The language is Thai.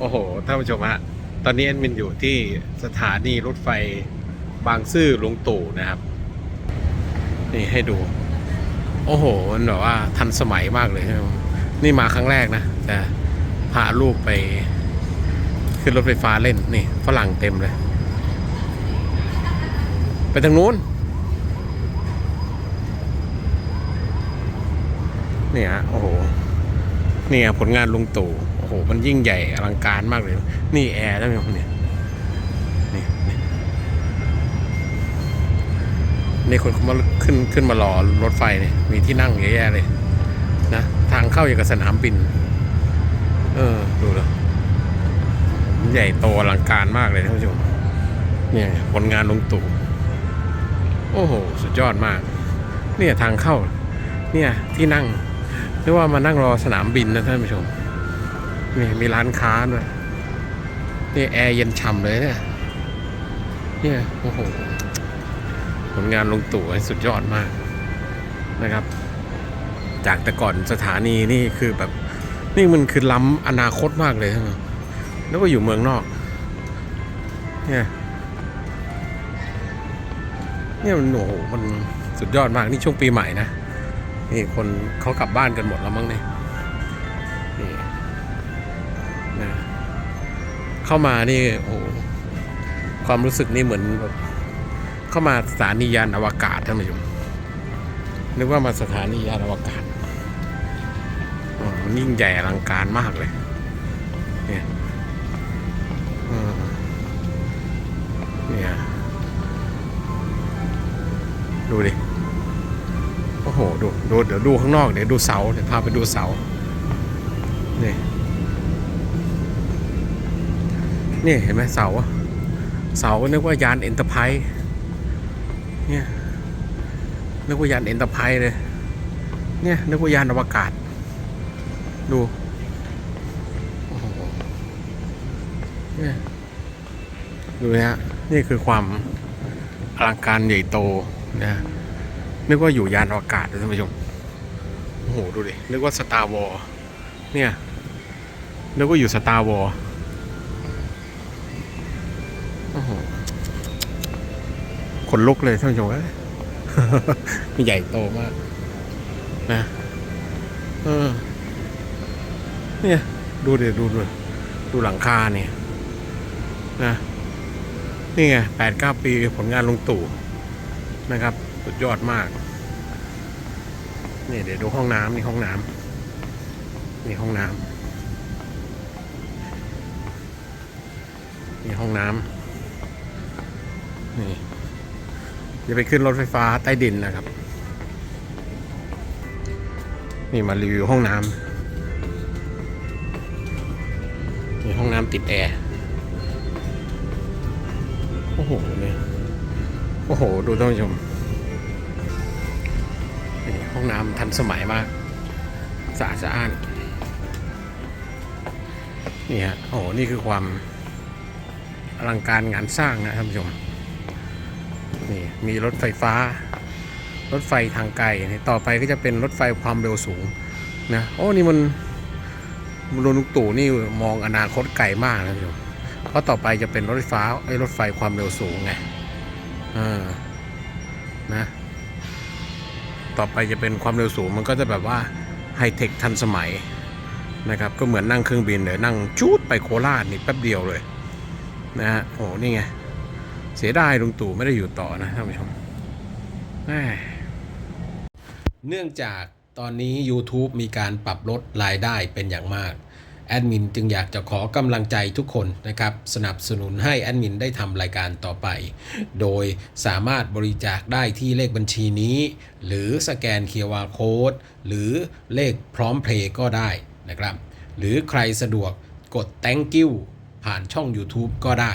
โอ้โห ท่านผู้ชมฮะ ตอนนี้แอดมินอยู่ที่สถานีรถไฟบางซื่อลวงตู่นะครับ นี่ให้ดู โอ้โห มันแบบว่าทันสมัยมากเลยใช่ไหมนี่มาครั้งแรกนะแต่พาลูกไป ขึ้นรถไฟฟ้าเล่น นี่ฝรั่งเต็มเลย ไปทางนู้นเนี่ยฮะโอ้โหเนี่ยผลงานลุงตู่ โอ้โห มันยิ่งใหญ่อลังการมากเลย นี่แอร์ท่านผู้ชมเนี่ยนี่นี่คนเขามาขึ้นขึ้นมารอรถไฟเนี่ยมีที่นั่งเยอะแยะเลยนะทางเข้าอย่างกับสนามบิน เออ ดูแล้วมันใหญ่โตอลังการมากเลยท่านผู้ชมเนี่ยผลงานลงตู่โอ้โห สุดยอดมาก เนี่ยทางเข้า เนี่ยที่นั่งเรียกว่ามานั่งรอสนามบินนะท่านผู้ชม นี่มีร้านค้าด้วยนี่แอร์เย็นฉ่ำเลยเนี่ย เนี่ยโอ้โห ผลงานลงตู่สุดยอดมากนะครับ จากแต่ก่อนสถานีนี่คือแบบ นี่มันคือล้ำอนาคตมากเลยใช่ไหมแล้วก็อยู่เมืองนอก เนี่ย เนี่ยมันโอ้โหมันสุดยอดมากนี่ช่วงปีใหม่นะ นี่คนเขากลับบ้านกันหมดแล้วมั้งเนี่ย เข้ามานี่โอ้โหความรู้สึกนี่เหมือนแบบเข้ามาสถานียานอวกาศท่านผู้ชมนึกว่ามาสถานียานอวกาศมันยิ่งใหญ่อลังการมากเลยเนี่ยเนี่ยดูดิโอ้โหดูดูเดี๋ยวดูข้างนอกเดี๋ยวดูเสาเดี๋ยวพาไปดูเสานี่ นี่เห็นไหมเสา เสานึกว่ายานเอ็นเตอร์ไพรส์เนี่ยนึกว่ายานเอ็นเตอร์ไพรส์เลย เนี่ยนึกว่ายานอวกาศ ดูเนี่ยดูนะนี่คือความอลังการใหญ่โตนะนึกว่าอยู่ยานอวกาศนะท่านผู้ชมโอ้โหดูดินึกว่าสตาร์วอลเนี่ยนึกว่าอยู่สตาร์วอล ขนลุกเลยท่านผู้ชมเอ้ยใหญ่โตมาก นะเออเนี่ย ดูดิดูดูดูหลังคาเนี่ย นะนี่ไงแปดเก้าปีผลงานลุงตู่นะครับ สุดยอดมาก นี่เดี๋ยวดูห้องน้ำนี่ห้องน้ำนี่ห้องน้ำนี่ห้องน้ำ นี่จะไปขึ้นรถไฟฟ้าใต้ดินนะครับ นี่มารีวิวห้องน้ำนี่ห้องน้ำติดแอร์โอ้โหเนี่ยโอ้โห ดูท่านผู้ชมนี่ห้องน้ำทันสมัยมากสะอาดสะอ้านนี่ฮะโอ้โหนี่คือความอลังการงานสร้างนะท่านผู้ชม นี่มีรถไฟฟ้า รถไฟทางไกลนี่ต่อไปก็จะเป็นรถไฟความเร็วสูงนะโอ้นี่มันลุงตู่นี่มองอนาคตไกลมากนะท่เพราะต่อไปจะเป็นรถไฟฟ้าไอ้รถไฟความเร็วสูงไงอ่านะต่อไปจะเป็นความเร็วสูงมันก็จะแบบว่าไฮเทคทันสมัยนะครับก็เหมือนนั่งเครื่องบินเลยนั่งจูดไปโคราชนี่แป๊บเดียวเลยนะฮะโอ้นี่ไง เสียดายลุงตู่ไม่ได้อยู่ต่อนะท่านผู้ชมเนื่องจากตอนนี้ YouTube มีการปรับลดรายได้เป็นอย่างมากแอดมินจึงอยากจะขอกำลังใจทุกคนนะครับ สนับสนุนให้แอดมินได้ทำรายการต่อไป โดยสามารถบริจาคได้ที่เลขบัญชีนี้ หรือสแกน QR Code หรือเลขพร้อมเพลย์ก็ได้นะครับ หรือใครสะดวกกด thank you ผ่านช่อง YouTube ก็ได้